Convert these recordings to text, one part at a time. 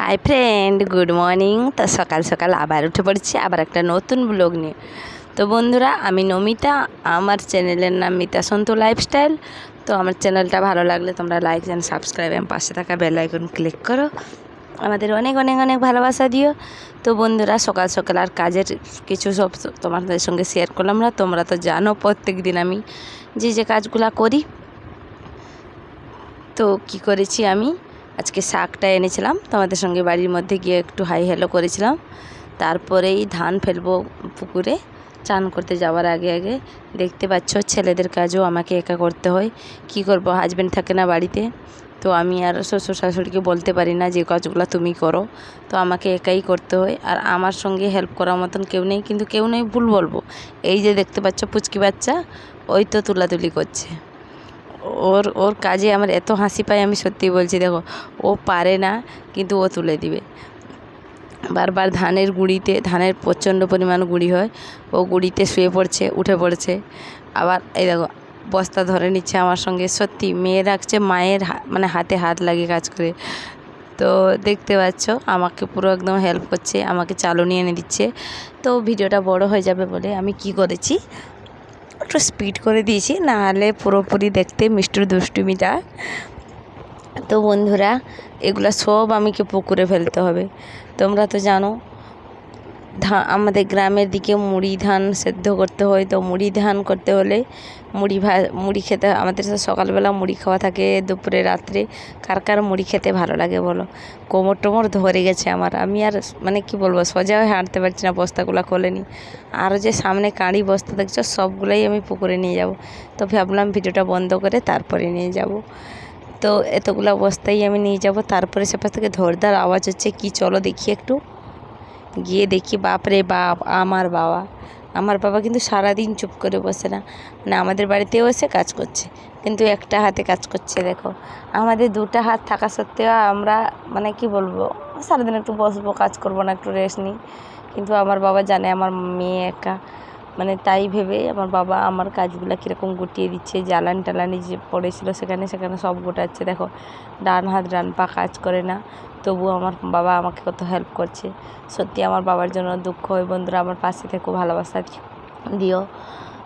Hi friend good morning তো সকাল সকাল আবার উঠে পড়ছি, আবার একটা নতুন ব্লগ নিয়ে। তো বন্ধুরা, আমি নমিতা, আমার চ্যানেলের নাম মিতা সন্তু লাইফস্টাইল তো আমার চ্যানেলটা ভালো লাগলে তোমরা লাইক অ্যান্ড সাবস্ক্রাইব এবং পাশে থাকা বেল আইকন ক্লিক করো। আমাদের অনেক অনেক অনেক ভালোবাসা দিও। তো বন্ধুরা, সকাল সকাল আর কাজের কিছু সব তোমাদের সঙ্গে শেয়ার করলাম না। তোমরা তো জানো, প্রত্যেক দিন আমি যে যে কাজগুলা করি, তো কি করেছি আমি? আজকে শাকটা এনেছিলাম, তোমাদের সঙ্গে বাড়ির মধ্যে গিয়ে একটু হাই হ্যালো করেছিলাম। তারপরেই ধান ফেলব পুকুরে, চান করতে যাওয়ার আগে আগে। দেখতে পাচ্ছ ছেলেদের কাজও, আমাকে একা করতে হয়। কি করব হাজব্যান্ড থাকে না বাড়িতে। তো আমি আর শ্বশুর শাশুড়িকে বলতে পারি না যে, কাজগুলো তুমি করো। তো আমাকে একাই করতে হয়। আর আমার সঙ্গে হেল্প করার মতন কেউ নেই, কিন্তু কেউ নেই, ভুল বলব। এই যে দেখতে পাচ্ছ পুচকি বাচ্চা, ওই তো তুলাতুলি করছে। ওর ওর কাজে আমার এত হাসি পায়, আমি সত্যি বলছি, দেখো, ও পারে না, কিন্তু ও তুলে দিবে। বারবার ধানের গুঁড়িতে, ধানের প্রচণ্ড পরিমাণ গুঁড়ি হয়, ও গুঁড়িতে শুয়ে পড়ছে, উঠে পড়ছে। আবার এই দেখো, বস্তা ধরে নিচ্ছে আমার সঙ্গে, সত্যি মেয়ে রাখছে, মায়ের মানে হাতে হাত লাগে কাজ করে। তো দেখতে পাচ্ছ, আমাকে পুরো একদম হেল্প করছে, আমাকে চালনি এনে দিচ্ছে। তো ভিডিওটা বড় হয়ে যাবে বলে আমি কি করেছি একটু স্পিড করে দিয়েছি, নাহলে পুরোপুরি দেখতে মিষ্টির দুষ্টুমিটা। তো বন্ধুরা, এগুলো সব আমাকে পুকুরে ফেলতে হবে। তোমরা তো জানো আমাদের গ্রামের দিকে মুড়ি ধান সেদ্ধ করতে হয়। তো মুড়ি ধান করতে হলে মুড়ি ভা, মুড়ি খেতে, আমাদের সকালবেলা মুড়ি খাওয়া থাকে, দুপুরে রাত্রে। কার কার মুড়ি খেতে ভালো লাগে বলো? কোমর টোমর ধরে গেছে আমার। আমি আর মানে কি বলব সোজা হয়ে হাঁটতে পারছি না, বস্তাগুলো খোলেনি। আরও যে সামনে কাঁড়ি বস্তা দেখছ, সবগুলোই আমি পুকুরে নিয়ে যাব। তো ভাবলাম ভিডিওটা বন্ধ করে তারপরে নিয়ে যাব। তো এতগুলো বস্তাই আমি নিয়ে যাব। তারপরে সেপাশ থেকে ধরদার আওয়াজ হচ্ছে, কি চলো দেখি একটু। গিয়ে দেখি, বাপরে বাপ, আমার বাবা। আমার বাবা কিন্তু সারাদিন চুপ করে বসে না। মানে আমাদের বাড়িতেও এসে কাজ করছে, কিন্তু একটা হাতে কাজ করছে, দেখো। আমাদের দুটা হাত থাকা সত্ত্বেও আমরা মানে কি বলব, সারাদিন একটু বসবো, কাজ করব না, একটু রেস্ট নিই। কিন্তু আমার বাবা জানে, আমার মেয়ে একা। মানে তাই ভেবে আমার বাবা আমার কাজগুলো কীরকম গুটিয়ে দিচ্ছে, জ্বালান টালানি যে পড়েছিল সেখানে সেখানে সব গোটাচ্ছে। দেখো, ডান হাত ডান পা কাজ করে না, তবু আমার বাবা আমাকে কত হেল্প করছে। সত্যি আমার বাবার জন্য দুঃখ হয় বন্ধুরা, আমার পাশে থেকেও ভালোবাসা দিও।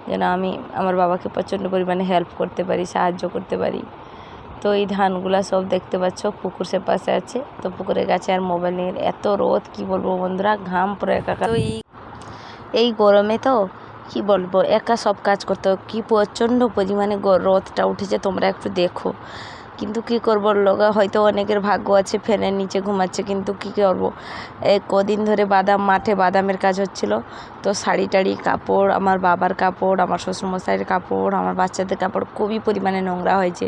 যেন আমি আমার বাবাকে প্রচণ্ড পরিমাণে হেল্প করতে পারি, সাহায্য করতে পারি। তো এই ধানগুলা সব দেখতে পাচ্ছ, পুকুর সে পাশে আছে। তো পুকুরের কাছে আর মোবাইল নিয়ে এত রোদ, কি বলব বন্ধুরা, ঘাম পুরো একাকার। তো এই গরমে তো কি বলব? একা সব কাজ করতে হয় কী প্রচণ্ড পরিমাণে রোদটা উঠেছে, তোমরা একটু দেখো। কিন্তু কি করব? লগা হয়তো অনেকের ভাগ্য আছে, ফ্যানের নিচে ঘুমাচ্ছে, কিন্তু কি করব? এই কদিন ধরে বাদাম, মাঠে বাদামের কাজ হচ্ছিল। তো শাড়ি টাড়ি, কাপড়, আমার বাবার কাপড়, আমার শ্বশুরমশাইয়ের কাপড়, আমার বাচ্চাদের কাপড় খুবই পরিমাণে নোংরা হয়েছে।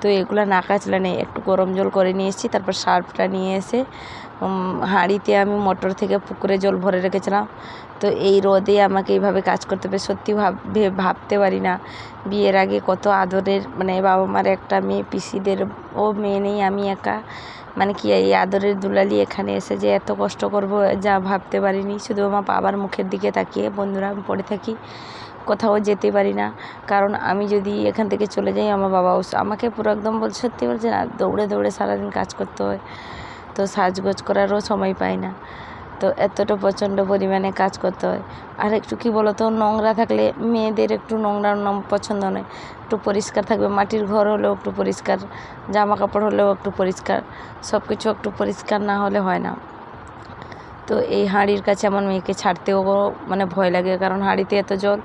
তো এগুলো না কাচলে নেই একটু গরম জল করে নিয়ে এসেছি, তারপর সার্ফটা নিয়ে এসে হাঁড়িতে আমি মোটর থেকে পুকুরে জল ভরে রেখেছিলাম। তো এই রোদে আমাকে এইভাবে কাজ করতে হবে, সত্যি ভাব ভাবতে পারি না। বিয়ের আগে কত আদরের মানে বাবা মার একটা মেয়ে, পিসিদের ও মেয়ে নেই, আমি একা। মানে কি, এই আদরের দুলালি এখানে এসে যে এত কষ্ট করব, যা ভাবতে পারিনি। শুধু আমার বাবার মুখের দিকে তাকিয়ে, বন্ধুরা, আমি পড়ে থাকি। কোথাও যেতে পারি না। কারণ আমি যদি এখান থেকে চলে যাই, আমার বাবা আমাকে পুরো একদম বল সত্যি বলছে না? দৌড়ে দৌড়ে সারাদিন কাজ করতে হয়। তো সাজগোজ করারও সময় পাই না। তো এতটা প্রচণ্ড পরিমাণে কাজ করতে হয়। আর একটু কী বলতো, নোংরা থাকলে মেয়েদের একটু নোংরা পছন্দ নয়। একটু পরিষ্কার থাকবে। মাটির ঘর হলেও একটু পরিষ্কার জামা কাপড় হলেও একটু পরিষ্কার। সব কিছু একটু পরিষ্কার না হলে হয় না। তো এই হাঁড়ির কাছে আমার মেয়েকে ছাড়তেও মানে ভয় লাগে। কারণ হাঁড়িতে এত জল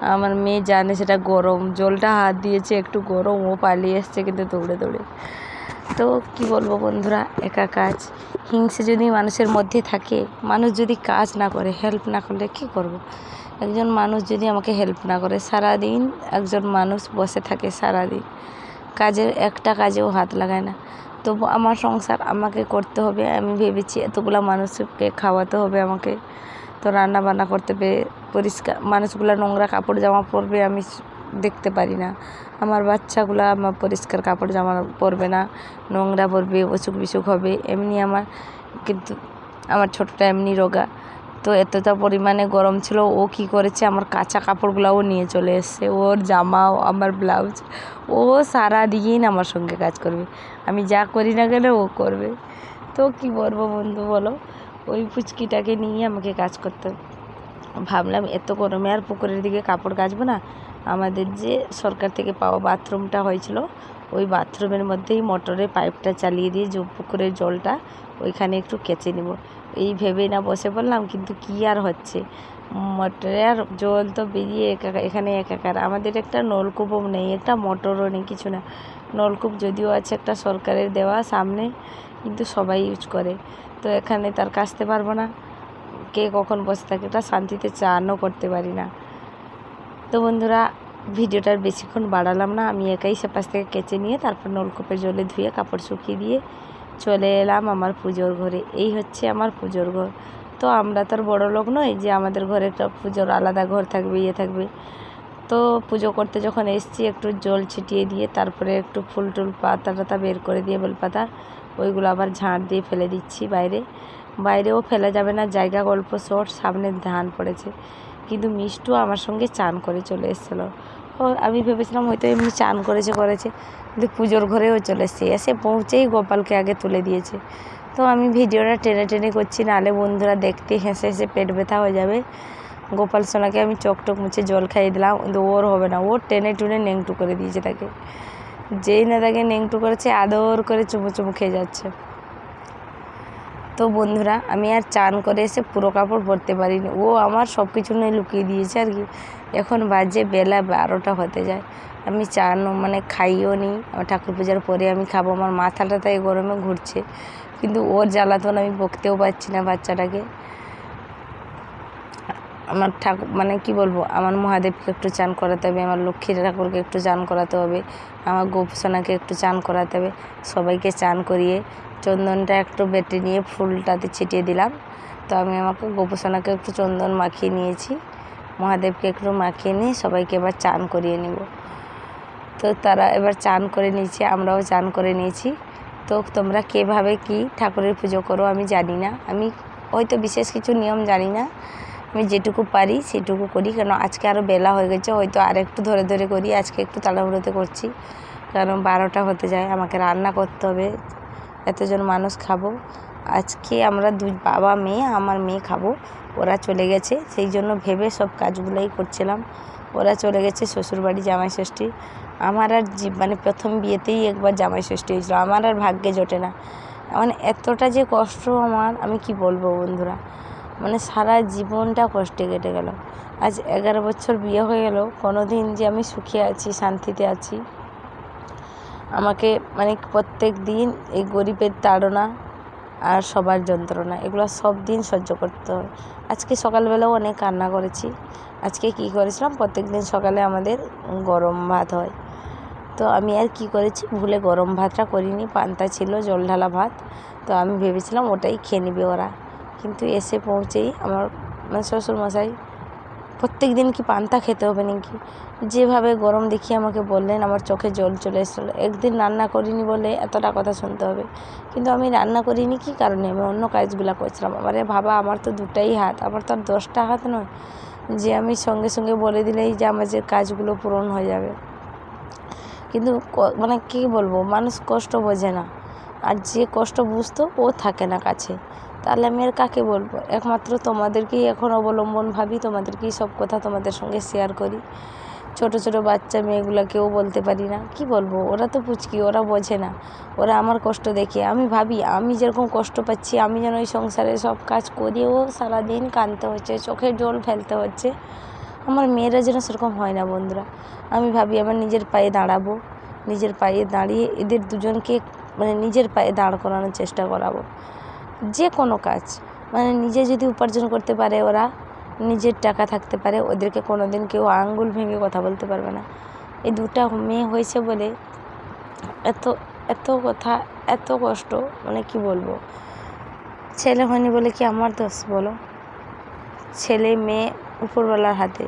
আমার মেয়ে জানে সেটা গরম। জলটা হাত দিয়েছে, একটু গরম, ও পালিয়ে এসছে কিন্তু দৌড়ে দৌড়ে। তো কি বলব বন্ধুরা, একা কাজ। হিংসে যদি মানুষের মধ্যে থাকে, মানুষ যদি কাজ না করে হেল্প না করলে কী করব। একজন মানুষ যদি আমাকে হেল্প না করে, সারাদিন একজন মানুষ বসে থাকে সারাদিন। কাজের একটা কাজেও হাত লাগায় না। তবু আমার সংসার আমাকে করতে হবে, আমি ভেবেছি এতগুলো মানুষকে খাওয়াতে হবে আমাকে। তো রান্না বান্না করতে হবে পরিষ্কার, মানুষগুলো নোংরা কাপড় জামা পরবে আমি দেখতে পারি না। আমার বাচ্চাগুলো আমার পরিষ্কার কাপড় জামা পরবে না, নোংরা পরবে, অসুখ বিসুখ হবে, এমনি আমার কিন্তু আমার ছোটটা এমনি রোগা। তো এতটা পরিমাণে গরম ছিল, ও কি করেছে, আমার কাঁচা কাপড়গুলোও নিয়ে চলে এসছে। ওর জামাও, আমার ব্লাউজ, ও সারা দিন আমার সঙ্গে কাজ করবে। আমি যা করি না গেলে ও করবে। তো কী বলব বন্ধু বলো? ওই পুচকিটাকে নিয়ে আমাকে কাজ করতে ভাবলাম, এত গরমে আর পুকুরের দিকে কাপড় কাচবো না। আমাদের যে সরকার থেকে পাওয়া বাথরুমটা হয়েছিল, ওই বাথরুমের মধ্যেই মোটরের পাইপটা চালিয়ে দিয়ে যে পুকুরের জলটা, ওইখানে একটু কেচে নেব। এই ভেবে না বসে পড়লাম, কিন্তু কি আর হচ্ছে? মোটরের জল তো বেরিয়ে একা- এখানে একাকার। আমাদের একটা নলকূপও নেই, একটা মোটরও নেই, কিছু না। নলকূপ যদিও আছে, একটা সরকারের দেওয়া সামনে, কিন্তু সবাই ইউজ করে। তো এখানে তার কাচতে পারব না। কে কখন বসে থাকে, এটা শান্তিতে চানও করতে পারি না। তো বন্ধুরা ভিডিওটার বেশিক্ষণ বাড়ালাম না। আমি একাই সেপাশ থেকে কেচে নিয়ে তারপর নলকূপের জলে ধুয়ে কাপড় শুকিয়ে দিয়ে চলে এলাম আমার পুজোর ঘরে। এই হচ্ছে আমার পুজোর ঘর। তো আমরা তো আর বড়ো লোক নই যে আমাদের ঘরে পুজোর আলাদা ঘর থাকবে ইয়ে থাকবে। তো পুজো করতে যখন এসছি, একটু জল ছিটিয়ে দিয়ে, তারপরে একটু ফুল টুল পাতা টাতা বের করে দিয়ে বেলপাতা ওইগুলো আবার ঝাঁট দিয়ে ফেলে দিচ্ছি বাইরে। বাইরেও ফেলা যাবে না, জায়গা গল্প শর্ট, সামনে ধান পড়েছে। কিন্তু মিষ্টু আমার সঙ্গে চান করে চলে এসেছিল। ও, আমি ভেবেছিলাম হয়তো এমনি চান করেছে করেছে। কিন্তু পুজোর ঘরেও চলে এসেছে। এসে পৌঁছেই গোপালকে আগে তুলে দিয়েছে। তো আমি ভিডিওটা টেনে টেনে করছি নাহলে বন্ধুরা দেখতে হেসে হেসে পেট ব্যথা হয়ে যাবে। গোপাল সোনাকে আমি চোখ টোক মুছে জল খাইয়ে দিলাম, কিন্তু ওর হবে না। ও টেনে টুনে নেংটু করে দিয়েছে তাকে। যেই না তাকে নেংটু করেছে, আদর করে চুমু চুমু খেয়ে যাচ্ছে। তো বন্ধুরা, আমি আর চান করে এসে পুরো কাপড় পরতে পারিনি। ও আমার সব কিছু নিয়ে লুকিয়ে দিয়েছে আর কি। এখন বাজে বেলা বারোটা হতে যায়। আমি চান মানে খাইও নি। আমার ঠাকুর পূজার পরে আমি খাব। আমার মাথাটা তাই গরমে ঘুরছে। কিন্তু ওর জ্বালাতন আমি বকতেও পারছি না বাচ্চাটাকে। আমার ঠাকুর মানে কি বলব? আমার মহাদেবকে একটু চান করাতে হবে। আমার লক্ষ্মী ঠাকুরকে একটু চান করাতে হবে। আমার গোপসোনাকে একটু চান করাতে হবে। সবাইকে চান করিয়ে চন্দনটা একটু বেটে নিয়ে ফুলটাতে ছিটিয়ে দিলাম। তো আমি আমাকে গোপসোনাকে একটু চন্দন মাখিয়ে নিয়েছি। মহাদেবকে একটু মাখিয়ে নিয়ে সবাইকে এবার চান করিয়ে নেব। তো তারা এবার চান করে নিয়েছে, আমরাও চান করে নিয়েছি। তো তোমরা কীভাবে কি ঠাকুরের পুজো করো আমি জানি না। আমি হয়তো বিশেষ কিছু নিয়ম জানি না। আমি যেটুকু পারি সেটুকু করি, কেন আজকে আরও বেলা হয়ে গেছে, হয়তো আর একটু ধরে ধরে করি, আজকে একটু তাড়াহুড়োতে করছি। কারণ বারোটা হতে যায়, আমাকে রান্না করতে হবে, এতজন মানুষ খাব। আজকে আমরা দুই বাবা মেয়ে, আমার মেয়ে খাব, ওরা চলে গেছে। সেই জন্য ভেবে সব কাজগুলোই করছিলাম। ওরা চলে গেছে শ্বশুরবাড়ি জামাই ষষ্ঠী আমার আর মানে প্রথম বিয়েতেই একবার জামাই ষষ্ঠী হয়েছিল। আমার আর ভাগ্যে জোটে না। মানে এতটা যে কষ্ট আমার, আমি কি বলব বন্ধুরা? মানে সারা জীবনটা কষ্টে কেটে গেল। আজ এগারো বছর বিয়ে হয়ে গেল কোনো দিন যে আমি সুখে আছি, শান্তিতে আছি, আমাকে মানে প্রত্যেক দিন এই গরিবের তাড়না আর সবার যন্ত্রণা, এগুলো সব দিন সহ্য করতে হয়। আজকে সকালবেলাও অনেক কান্না করেছি। আজকে কী করেছিলাম? প্রত্যেক দিন সকালে আমাদের গরম ভাত হয়। তো আমি আর কি করেছি, ভুলে গরম ভাতটা করিনি, পান্তা ছিল, জল ঢালা ভাত। তো আমি ভেবেছিলাম ওটাই খেয়ে নেবে ওরা। কিন্তু এসে পৌঁছেই আমার মানে শ্বশুরমশাই প্রত্যেক দিন কি পান্তা খেতে হবে নাকি? যেভাবে গরম দেখিয়ে আমাকে বললেন, আমার চোখে জল চলে এসেছিল। একদিন রান্না করিনি বলে এতটা কথা শুনতে হবে। কিন্তু আমি রান্না করিনি কি কারণে? আমি অন্য কাজগুলো করছিলাম। আমারে ভাবা আমার তো দুটাই হাত, আমার তো আর দশটা হাত নয়। যে আমি সঙ্গে সঙ্গে বলে দিলেই যে আমার যে কাজগুলো পূরণ হয়ে যাবে। কিন্তু মানে কী বলব, মানুষ কষ্ট বোঝে না। আর যে কষ্ট বুঝতো, ও থাকে না কাছে। তাহলে আমি আর কাকে বলব? একমাত্র তোমাদেরকেই এখন অবলম্বন ভাবি, তোমাদেরকেই সব কথা তোমাদের সঙ্গে শেয়ার করি। ছোট ছোট বাচ্চা মেয়েগুলোকেও বলতে পারি না। কি বলব? ওরা তো পুচকি, ওরা বোঝে না। ওরা আমার কষ্ট দেখে। আমি ভাবি, আমি যেরকম কষ্ট পাচ্ছি, আমি যেন এই সংসারে সব কাজ করিয়েও সারাদিন কাঁদতে হচ্ছে চোখের জল ফেলতে হচ্ছে। আমার মেয়েরা যেন সেরকম হয় না, বন্ধুরা। আমি ভাবি আমার নিজের পায়ে দাঁড়াবো, নিজের পায়ে দাঁড়িয়ে এদের দুজনকে মানে নিজের পায়ে দাঁড় করানোর চেষ্টা করাবো। যে কোনো কাজ মানে নিজে যদি উপার্জন করতে পারে ওরা, নিজের টাকা থাকতে পারে, ওদেরকে কোনো দিন কেউ আঙ্গুল ভেঙে কথা বলতে পারবে না। এই দুটা মেয়ে হয়েছে বলে এত এত কথা, এত কষ্ট মানে কি বলব? ছেলে হয়নি বলে কি আমার দোষ বলো? ছেলে, মেয়ে উপরওয়ালার হাতে।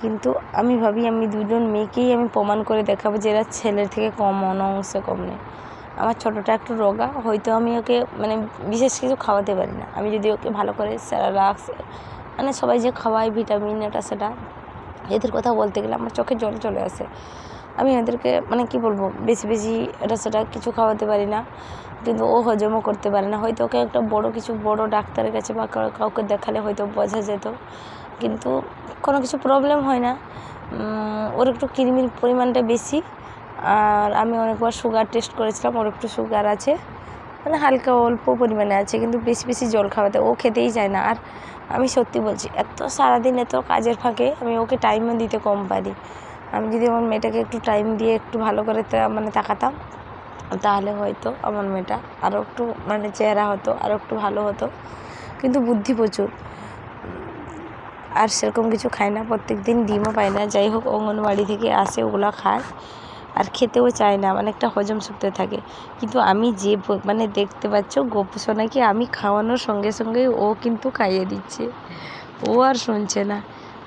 কিন্তু আমি ভাবি আমি দুজন মেয়েকেই আমি প্রমাণ করে দেখাবো যে এরা ছেলের থেকে কম অংশে কম নেই আমার ছোটোটা একটু রোগা, হয়তো আমি ওকে মানে বিশেষ কিছু খাওয়াতে পারি না। আমি যদি ওকে ভালো করে রাখস মানে সবাই যে খাওয়ায় ভিটামিন, এটা সেটা, এদের কথা বলতে গেলে আমার চোখে জল চলে আসে। আমি এদেরকে মানে কি বলব, বেশি বেশি এটা সেটা কিছু খাওয়াতে পারি না। কিন্তু ও হজমও করতে পারে না। হয়তো ওকে একটা বড় কিছু বড় ডাক্তারের কাছে বা কাউকে দেখালে হয়তো বোঝা যেত। কিন্তু কোনো কিছু প্রবলেম হয় না। ওর একটু কৃমির পরিমাণটা বেশি। আর আমি অনেকবার সুগার টেস্ট করেছিলাম, ওর একটু সুগার আছে। মানে হালকা অল্প পরিমাণে আছে, কিন্তু বেশি বেশি জল খাওয়াতে, ও খেতেই চায় না। আর আমি সত্যি বলছি, এত সারাদিন এত কাজের ফাঁকে আমি ওকে টাইমও দিতে কম পারি। আমি যদি আমার মেয়েটাকে একটু টাইম দিয়ে একটু ভালো করে মানে তাকাতাম, তাহলে হয়তো আমার মেয়েটা আরও একটু মানে চেহারা হতো আরও একটু ভালো হতো। কিন্তু বুদ্ধি প্রচুর। আর সেরকম কিছু খায় না প্রত্যেক দিন ডিমও পায় না। যাই হোক অঙ্গনবাড়ি থেকে আসে, ওগুলো খায়। আর খেতেও চায় না মানে একটা হজম শক্তি থাকে। কিন্তু আমি যে মানে দেখতে পাচ্ছ, গোপসোনাকে আমি খাওয়ানোর সঙ্গে সঙ্গে ও কিন্তু খাইয়ে দিচ্ছে। ও আর শুনছে না।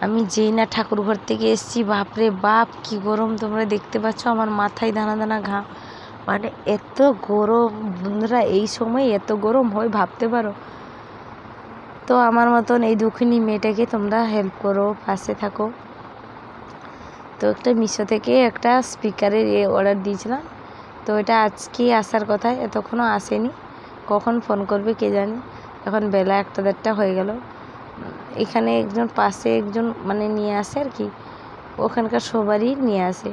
আমি যেই না ঠাকুর ঘর থেকে এসছি, বাপরে বাপ, কি গরম তোমরা দেখতে পাচ্ছ আমার মাথায় দানা দানা ঘা। মানে এত গরম, বন্ধুরা, এই সময় এত গরম হয়, ভাবতে পারো। তো আমার মতন এই দুঃখিনী মেয়েটাকে তোমরা হেল্প করো, পাশে থাকো। তো একটা মিশো থেকে একটা স্পিকারের এ অর্ডার দিয়েছিলাম। তো এটা আজকে আসার কথা, এতক্ষণও আসেনি। কখন ফোন করবে কে জানে? এখন বেলা একটা দেড়টা হয়ে গেল। এখানে একজন পাশে একজন মানে নিয়ে আসে আর কি। ওখানকার সবারই নিয়ে আসে।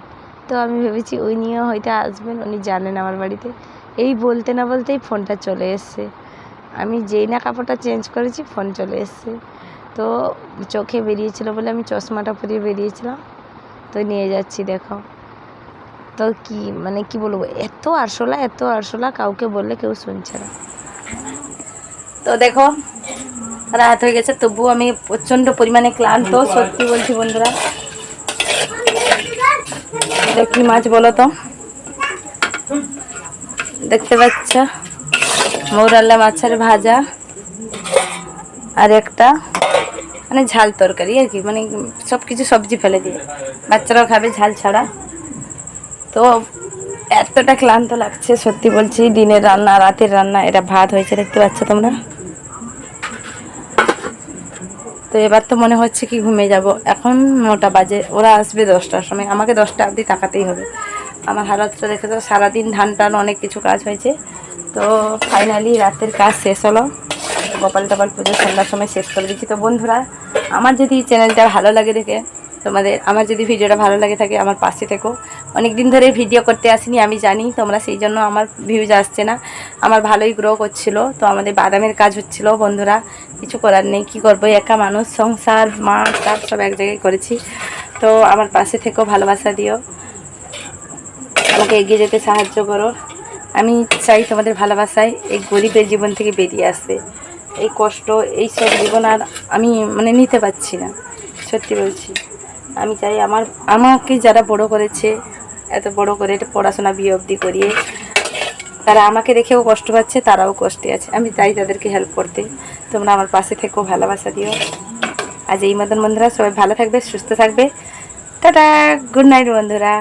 তো আমি ভেবেছি ওই নিয়ে হয়তো আসবেন, উনি জানেন আমার বাড়িতে। এই বলতে না বলতেই ফোনটা চলে এসছে। আমি যেই না কাপড়টা চেঞ্জ করেছি, ফোন চলে এসছে। তো চোখে বেরিয়েছিল বলে আমি চশমাটা পরিয়ে বেরিয়েছিলাম। তো নিয়ে যাচ্ছি, দেখো। তো কি মানে কি বলব, এত আরশোলা এত আরশোলা, কাউকে বললে কেউ শুনছে না। তো দেখো, রাত হয়ে গেছে, তবুও আমি প্রচণ্ড পরিমাণে ক্লান্ত, সত্যি বলছি বন্ধুরা। কি মাছ বলো তো। দেখতে পাচ্ছ? মৌরাল্লা মাছের ভাজা আর একটা মানে ঝাল তরকারি আর কি মানে সব কিছু সবজি ফেলে দিয়ে। বাচ্চারাও খাবে ঝাল ছাড়া। তো এতটা ক্লান্ত লাগছে, সত্যি বলছি, দিনের রান্না, রাতের রান্না, এটা ভাত হয়েছে, দেখতে পাচ্ছ তোমরা? তো এবার তো মনে হচ্ছে কি ঘুমিয়ে যাব। এখন নটা বাজে, ওরা আসবে দশটার সময়, আমাকে দশটা অবধি তাকাতেই হবে। আমার হালতটা দেখে তো সারাদিন ধান টান অনেক কিছু কাজ হয়েছে। তো ফাইনালি রাতের কাজ শেষ হলো। গোপাল টোপাল পুজো সন্ধ্যার সময় শেষ করে দিচ্ছি তো বন্ধুরা, আমার যদি চ্যানেলটা ভালো লাগে দেখে, তোমাদের, আমার যদি ভিডিওটা ভালো লাগে থাকে, আমার পাশে থেকো। অনেক দিন ধরে ভিডিও করতে আসিনি, আমি জানি তোমরা সেই জন্য আমার ভিউজ আসছে না। আমার ভালোই গ্রো করছিল, তো আমাদের বাদামের কাজ হচ্ছিল। বন্ধুরা, কিছু করার নেই, কী করব? একা মানুষ, সংসার, মা তার সব এক জায়গায় করেছি। তো আমার পাশে থেকেও ভালোবাসা দিও। আমাকে এগিয়ে যেতে সাহায্য করো। আমি চাই তোমাদের ভালোবাসায় এই গরিবের জীবন থেকে বেরিয়ে আসতে। এই কষ্ট, এই সব জীবন আর আমি মানে নিতে পারছি না, সত্যি বলছি। আমি চাই আমার, আমাকে যারা বড় করেছে, এত বড় করে পড়াশোনা বিয়ে অবধি করিয়ে, তারা আমাকে দেখেও কষ্ট পাচ্ছে, তারাও কষ্টে আছে। আমি চাই তাদেরকে হেল্প করতে। তোমরা আমার পাশে থেকেও ভালোবাসা দিও। আজ এই মতন বন্ধুরা, সবাই ভালো থাকবে, সুস্থ থাকবে। টাটা গুড নাইট বন্ধুরা।